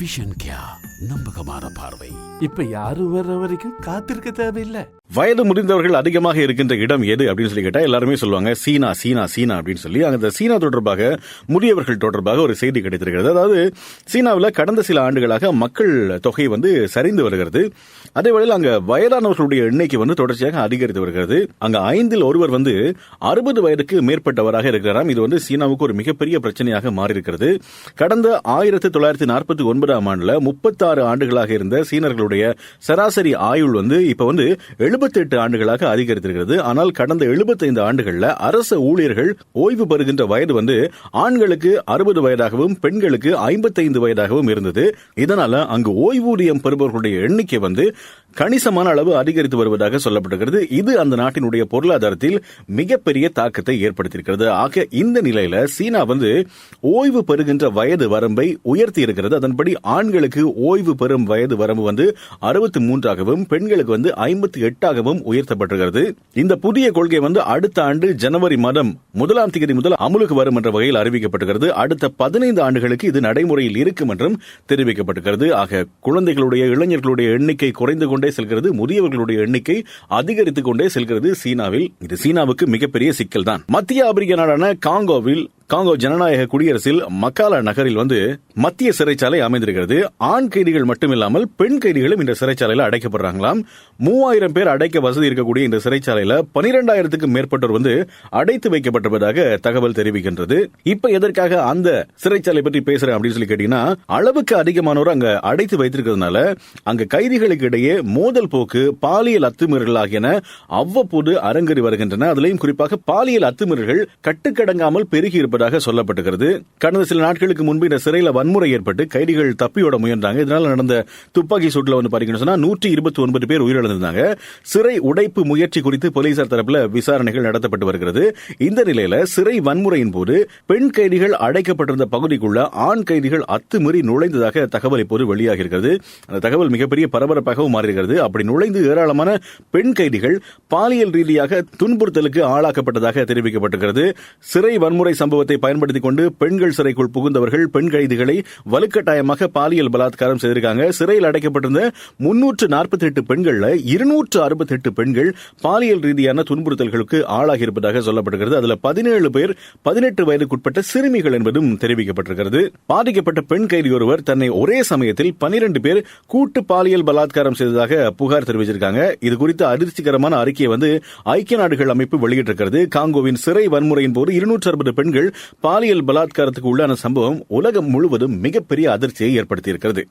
Vision क्या? நம்பகமான பார்வை. இப்ப யாரும் வர்ற வரைக்கும் காத்திருக்க தேவையில்லை. வயது முதிர்ந்தவர்கள் அதிகமாக இருக்கின்ற இடம் எது அப்படின்னு சொல்லி கேட்டா எல்லாருமே சொல்லுவாங்க சீனா சீனா சீனா அப்படின்னு சொல்லி. அந்த சீனா தொடர்பாக முதியவர்கள் தொடர்பாக ஒரு செய்தி கிடைத்திருக்கிறது. அதாவது சீனாவில் கடந்த சில ஆண்டுகளாக மக்கள் தொகை வந்து சரிந்து வருகிறது. அதே வேளையில் அங்க வயதானவர்களுடைய எண்ணிக்கை வந்து தொடர்ச்சியாக அதிகரித்து வருகிறது. அங்க ஐந்தில் ஒருவர் வந்து அறுபது வயதுக்கு மேற்பட்டவராக இருக்கிறாராம். இது வந்து சீனாவுக்கு ஒரு மிகப்பெரிய பிரச்சனையாக மாறி இருக்கிறது கடந்த ஆயிரத்தி தொள்ளாயிரத்தி நாற்பத்தி ஒன்பதாம் ஆண்டுல எழுபத்தாறு ஆண்டுகளாக இருந்த சீனர்களுடைய சராசரி ஆயுள் வந்து இப்ப வந்து 78 ஆண்டுகளாக அதிகரித்திருக்கிறது. ஆனால் கடந்த 75 ஆண்டுகள்ல அரசு ஊழியர்கள் ஓய்வு பெறுகின்ற வயது வந்து ஆண்களுக்கு அறுபது வயதாகவும் பெண்களுக்கு ஐம்பத்தைந்து வயதாகவும் இருந்தது. இதனால அங்கு ஓய்வூதியம் பெறுபவர்களுடைய எண்ணிக்கை வந்து கணிசமான அளவு அதிகரித்து வருவதாக சொல்லப்படுகிறது இது அந்த நாட்டினுடைய பொருளாதாரத்தில் மிகப்பெரிய தாக்கத்தை ஏற்படுத்தியிருக்கிறது. ஆக இந்த நிலையில சீனா வந்து ஓய்வு பெறுகின்ற வயது வரம்பை உயர்த்தி இருக்கிறது. அதன்படி ஆண்களுக்கு ஓய்வு பெறும் வயது வரம்பு வந்து அறுபத்தி மூன்றாகவும் பெண்களுக்கு வந்து ஐம்பத்தி எட்டாகவும் உயர்த்தப்பட்டிருக்கிறது. இந்த புதிய கொள்கை வந்து அடுத்த ஆண்டு ஜனவரி மாதம் முதலாம் தேதி முதல் அமலுக்கு வரும் என்ற வகையில் அறிவிக்கப்பட்டிருக்கிறது. அடுத்த பதினைந்து ஆண்டுகளுக்கு இது நடைமுறையில் இருக்கும் என்றும் தெரிவிக்கப்பட்டிருக்கிறது. ஆக குழந்தைகளுடைய இளைஞர்களுடைய எண்ணிக்கை குறைந்து கொண்டே செல்கிறது. முதியவர்களுடைய எண்ணிக்கை அதிகரித்துக் கொண்டே செல்கிறது. சீனாவில் இது சீனாவுக்கு மிகப்பெரிய சிக்கல் தான் மத்திய ஆப்பிரிக்க நாடான காங்கோவில் காங்கோ ஜனநாயக குடியரசில் மக்காலா நகரில் வந்து மத்திய சிறைச்சாலை அமைந்திருக்கிறது. ஆண் கைதிகள் மட்டுமில்லாமல் பெண் கைதிகளும் இந்த சிறைச்சாலையில் அடைக்கப்படுறாங்களாம். மூவாயிரம் பேர் அடைக்க வசதி இருக்கக்கூடிய இந்த சிறைச்சாலையில பனிரெண்டாயிரத்துக்கும் மேற்பட்டோர் வந்து அடைத்து வைக்கப்பட்டிருப்பதாக தகவல் தெரிவிக்கின்றது. இப்ப எதற்காக அந்த சிறைச்சாலை பற்றி பேசுறேன் அப்படின்னு சொல்லி கேட்டீங்கன்னா அளவுக்கு அதிகமானோர் அங்க அடைத்து வைத்திருக்கிறதுனால அங்க கைதிகளுக்கு இடையே மோதல் போக்கு பாலியல் அத்துமீறல் ஆகியன அவ்வப்போது அரங்கேறி வருகின்றன. அதுலயும் குறிப்பாக பாலியல் அத்துமீறல்கள் கட்டுக்கடங்காமல் பெருகி இருப்ப இருப்பதாக சொல்லப்பட்டுகிறது கடந்த சில நாட்களுக்கு முன்பு இந்த சிறையில் வன்முறை ஏற்பட்டு கைதிகள் தப்பியோட முயன்றாங்க. இதனால் நடந்த துப்பாக்கி சூட்டில் வந்து பாத்தீங்கன்னு சொன்னா நூற்றி இருபத்தி ஒன்பது பேர் உயிரிழந்திருந்தாங்க. சிறை உடைப்பு முயற்சி குறித்து போலீசார் தரப்பில் விசாரணைகள் நடத்தப்பட்டு வருகிறது. இந்த நிலையில சிறை வன்முறையின் போது பெண் கைதிகள் அடைக்கப்பட்டிருந்த பகுதிக்குள்ள ஆண் கைதிகள் அத்துமீறி நுழைந்ததாக தகவல் இப்போது வெளியாகி இருக்கிறது அந்த தகவல் மிகப்பெரிய பரபரப்பாகவும் மாறியிருக்கிறது. அப்படி நுழைந்து ஏராளமான பெண் கைதிகள் பாலியல் ரீதியாக துன்புறுத்தலுக்கு ஆளாக்கப்பட்டதாக தெரிவிக்கப்பட்டிருக்கிறது. சிறை வன்முறை சம்பவத்தை பயன்படுத்திக் கொண்டு பெண்கள் சிறைக்குள் புகுந்தவர்கள் பெண் கைதிகளை வலுக்கட்டாயமாக பாலியல் பலாத்காரம் செய்திருக்காங்க. சிறையில் அடைக்கப்பட்டிருந்த முன்னூற்று நாற்பத்தி எட்டு பெண்கள்ல இருநூற்று அறுபத்தி எட்டு பெண்கள் பாலியல் ரீதியான துன்புறுத்தல்களுக்கு ஆளாகி இருப்பதாக சொல்லப்படுகிறது. அதுல பதினேழு பேர் பதினெட்டு வயதுக்குட்பட்ட சிறுமிகள் என்பதும் தெரிவிக்கப்பட்டிருக்கிறது. பாதிக்கப்பட்ட பெண் கைதி ஒருவர் தன்னை ஒரே சமயத்தில் பனிரெண்டு பேர் கூட்டு பாலியல் பலாத்காரம் செய்ததாக புகார் தெரிவிச்சிருக்காங்க. இது குறித்து அதிர்ச்சிகரமான அறிக்கையை வந்து ஐக்கிய நாடுகள் அமைப்பு வெளியிட்டிருக்கிறது. காங்கோவின் சிறை வன்முறையின் போது இருநூற்று அறுபது பெண்கள் பாலியல் பலாத்காரத்துக்கு உள்ளான சம்பவம் உலகம் முழுவதும் மிகப்பெரிய அதிர்ச்சியை ஏற்படுத்தியிருக்கிறது.